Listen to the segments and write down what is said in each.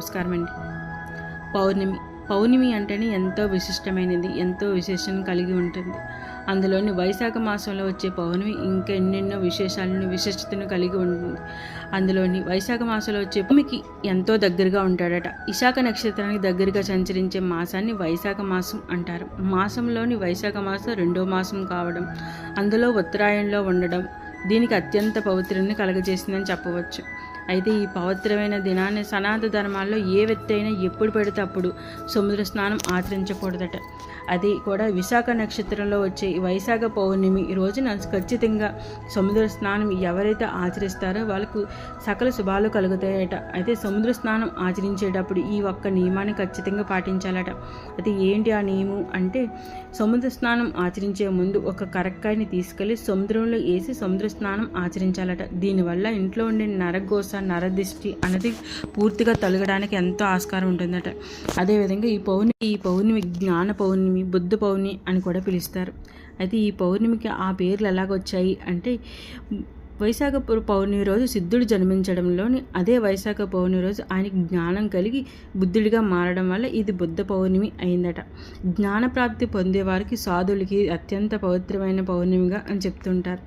నమస్కారం అండి. పౌర్ణమి పౌర్ణమి అంటేనే ఎంతో విశిష్టమైనది ఎంతో విశేషం కలిగి ఉంటుంది. అందులోని వైశాఖ మాసంలో వచ్చే పౌర్ణమి ఇంకా ఎన్నెన్నో విశేషాలను విశిష్టతను కలిగి ఉంటుంది. అందులోని వైశాఖ మాసంలో వచ్చే భూమికి ఎంతో దగ్గరగా ఉంటాడట. విశాఖ నక్షత్రానికి దగ్గరగా సంచరించే మాసాన్ని వైశాఖ మాసం అంటారు. మాసంలోని వైశాఖ మాసం రెండో మాసం కావడం అందులో ఉత్తరాయణంలో ఉండడం దీనికి అత్యంత పవిత్రుని కలగజేసిందని చెప్పవచ్చు. అయితే ఈ పవిత్రమైన దినాన్ని సనాతన ధర్మాల్లో ఏ వ్యక్తి అయినా ఎప్పుడు పెడితే అప్పుడు సముద్ర స్నానం ఆచరించకూడదట. అది కూడా విశాఖ నక్షత్రంలో వచ్చే వైశాఖ పౌర్ణమి రోజున ఖచ్చితంగా సముద్ర స్నానం ఎవరైతే ఆచరిస్తారో వాళ్ళకు సకల శుభాలు కలుగుతాయట. అయితే సముద్ర స్నానం ఆచరించేటప్పుడు ఈ ఒక్క నియమాన్ని ఖచ్చితంగా పాటించాలట. అది ఏంటి ఆ నియమం? అంటే సముద్ర స్నానం ఆచరించే ముందు ఒక కరక్కాయని తీసుకెళ్ళి సముద్రంలో వేసి సముద్ర స్నానం ఆచరించాలట. దీనివల్ల ఇంట్లో ఉండే నరగోస నరదిష్టి అనేది పూర్తిగా తొలగడానికి ఎంతో ఆస్కారం ఉంటుందట. అదేవిధంగా ఈ పౌర్ణమి ఈ పౌర్ణమి జ్ఞాన పౌర్ణమి బుద్ధ పౌర్ణమి అని కూడా పిలుస్తారు. అయితే ఈ పౌర్ణమికి ఆ పేర్లు ఎలాగొచ్చాయి అంటే వైశాఖ పౌర్ణమి రోజు సిద్ధుడు జన్మించడంలోని అదే వైశాఖ పౌర్ణమి రోజు ఆయనకి జ్ఞానం కలిగి బుద్ధుడిగా మారడం వల్ల ఇది బుద్ధ పౌర్ణమి అయిందట. జ్ఞానప్రాప్తి పొందేవారికి సాధులకి అత్యంత పవిత్రమైన పౌర్ణమిగా అని చెప్తుంటారు.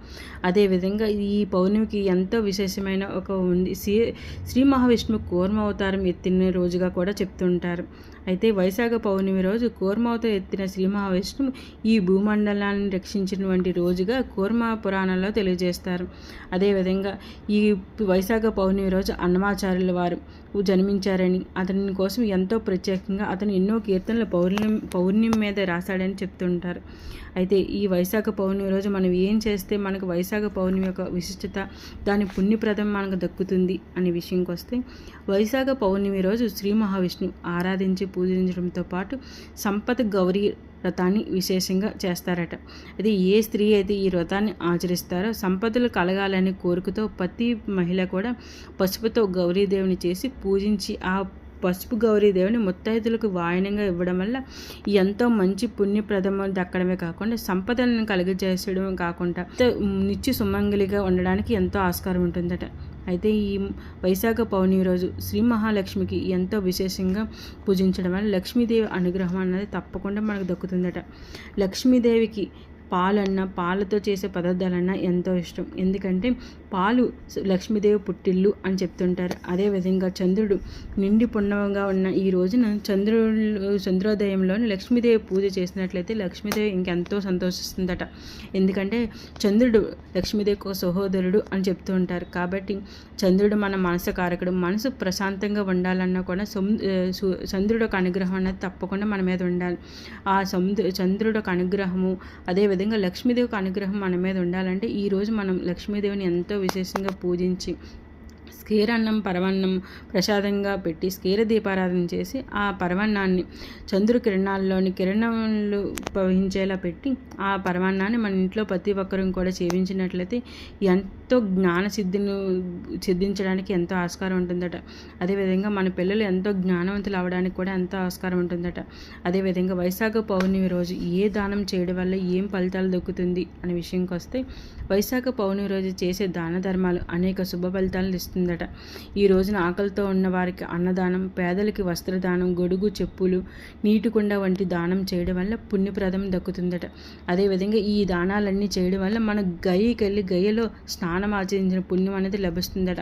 అదేవిధంగా ఈ పౌర్ణమికి ఎంతో విశేషమైన ఒక ఉంది. శ్రీ శ్రీ మహావిష్ణువు కూర్మవతారం ఎత్తిన రోజుగా కూడా చెప్తుంటారు. అయితే వైశాఖ పౌర్ణమి రోజు కూర్మావత ఎత్తిన శ్రీ మహావిష్ణువు ఈ భూమండలాన్ని రక్షించినటువంటి రోజుగా కూర్మ పురాణంలో తెలియజేస్తారు. అదేవిధంగా ఈ వైశాఖ పౌర్ణమి రోజు అన్నమాచార్యుల వారు జన్మించారని అతని కోసం ఎంతో ప్రత్యేకంగా అతను ఎన్నో కీర్తనలు పౌర్ణమి పౌర్ణమి మీద రాశాడని చెప్తుంటారు. అయితే ఈ వైశాఖ పౌర్ణమి రోజు మనం ఏం చేస్తే మనకు వైశాఖ పౌర్ణమి యొక్క విశిష్టత దాని పుణ్యప్రదం మనకు దక్కుతుంది అనే విషయంకి వస్తే వైశాఖ పౌర్ణమి రోజు శ్రీ మహావిష్ణువు ఆరాధించి పూజించడంతో పాటు సంపద గౌరీ వ్రతాన్ని విశేషంగా చేస్తారట. అది ఏ స్త్రీ అయితే ఈ వ్రతాన్ని ఆచరిస్తారో సంపదలు కలగాలనే కోరికతో ప్రతి మహిళ కూడా పసుపుతో గౌరీదేవిని చేసి పూజించి ఆ పసుపు గౌరీదేవిని ముత్తైదులకు వాయనంగా ఇవ్వడం వల్ల ఎంతో మంచి పుణ్యప్రదము దక్కడమే కాకుండా సంపదలను కలుగజేసడమే కాకుండా నిత్య సుమంగలిగా ఉండడానికి ఎంతో ఆస్కారం ఉంటుందట. అయితే ఈ వైశాఖ పౌర్ణమి రోజు శ్రీ మహాలక్ష్మికి ఎంతో విశేషంగా పూజించడం వల్ల లక్ష్మీదేవి అనుగ్రహం అనేది తప్పకుండా మనకు దక్కుతుందట. లక్ష్మీదేవికి పాలన్నా పాలతో చేసే పదార్థాలన్నా ఎంతో ఇష్టం. ఎందుకంటే పాలు లక్ష్మీదేవి పుట్టిల్లు అని చెప్తుంటారు. అదేవిధంగా చంద్రుడు నిండి పుణ్యంగా ఉన్న ఈ రోజున చంద్రుడు చంద్రోదయంలోని లక్ష్మీదేవి పూజ చేసినట్లయితే లక్ష్మీదేవి ఇంకెంతో సంతోషిస్తుందట. ఎందుకంటే చంద్రుడు లక్ష్మీదేవి ఒక సహోదరుడు అని చెప్తూ ఉంటారు. కాబట్టి చంద్రుడు మన మనసు కారకుడు. మనసు ప్రశాంతంగా ఉండాలన్నా కూడా సు- చంద్రుడు ఒక అనుగ్రహం అనేది తప్పకుండా మన మీద ఉండాలి. ఆ సముద్ర చంద్రుడు ఒక అనుగ్రహము అదేవిధంగా లక్ష్మీదేవి అనుగ్రహం మన మీద ఉండాలంటే ఈరోజు మనం లక్ష్మీదేవిని ఎంతో విశేషంగా పూజించి స్కీరన్నం పరవన్నం ప్రసాదంగా పెట్టి స్కీర దీపారాధన చేసి ఆ పరవన్నాన్ని చంద్రు కిరణాల్లోని కిరణాలు ప్రవహించేలా పెట్టి ఆ పరమాన్నాన్ని మన ఇంట్లో ప్రతి ఒక్కరూ కూడా సేవించినట్లయితే ఎంతో జ్ఞాన సిద్ధిని సిద్ధించడానికి ఎంతో ఆస్కారం ఉంటుందట. అదేవిధంగా మన పిల్లలు ఎంతో జ్ఞానవంతులు అవడానికి కూడా ఎంతో ఆస్కారం ఉంటుందట. అదేవిధంగా వైశాఖ పౌర్ణమి రోజు ఏ దానం చేయడం వల్ల ఏం ఫలితాలు దొక్కుతుంది అనే విషయంకి వస్తే వైశాఖ పౌర్ణమి రోజు చేసే దాన ధర్మాలు అనేక శుభ ఫలితాలను ఇస్తుందట ఈ రోజున ఆకలితో ఉన్న వారికి అన్నదానం పేదలకి వస్త్రదానం గొడుగు చెప్పులు నీటి కుండ వంటి దానం చేయడం వల్ల పుణ్యప్రదం దక్కుతుందట. అదేవిధంగా ఈ దానాలన్నీ చేయడం వల్ల మన గయ్యకెళ్ళి గయ్యలో స్నానం ఆచరించిన పుణ్యం అనేది లభిస్తుందట.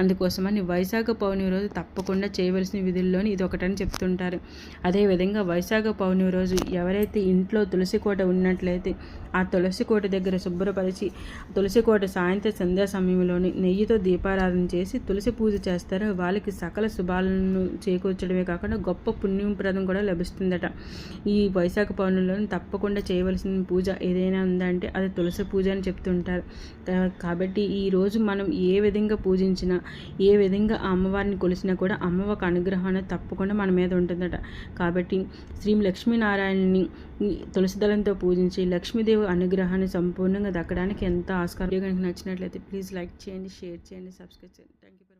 అందుకోసమని వైశాఖ పౌర్ణమి రోజు తప్పకుండా చేయవలసిన విధుల్లోని ఇది ఒకటని చెప్తుంటారు అదేవిధంగా వైశాఖ పౌర్ణమి రోజు ఎవరైతే ఇంట్లో తులసి కోట ఉన్నట్లయితే ఆ తులసి కోట దగ్గర శుభ్రపరిచి తులసి కోట సాయంత్రం సంధ్యా సమయంలోని నెయ్యితో దీపారాధన చేసి తులసి పూజ చేస్తారో. వాళ్ళకి సకల శుభాలను చేకూర్చడమే కాకుండా గొప్ప పుణ్యప్రదం కూడా లభిస్తుందట. ఈ వైశాఖ పౌర్ణమిలోని తప్పకుండా చేయవలసిన పూజ ఏదైనా ఉందంటే అది తులసి పూజ అని చెప్తుంటారు. కాబట్టి ఈ రోజు మనం ఏ విధంగా పూజించినా ఏ విధంగా అమ్మవారిని కొలిసినా కూడా అమ్మ ఒక అనుగ్రహం తప్పకుండా మన మీద ఉంటుందట. కాబట్టి శ్రీ లక్ష్మీనారాయణని తులసి దళంతో పూజించి లక్ష్మీదేవి అనుగ్రహాన్ని సంపూర్ణంగా దక్కడానికి ఎంత ఆస్కారం. నచ్చినట్లయితే ప్లీజ్ లైక్ చేయండి షేర్ చేయండి సబ్స్క్రైబ్ చేయండి. Thank you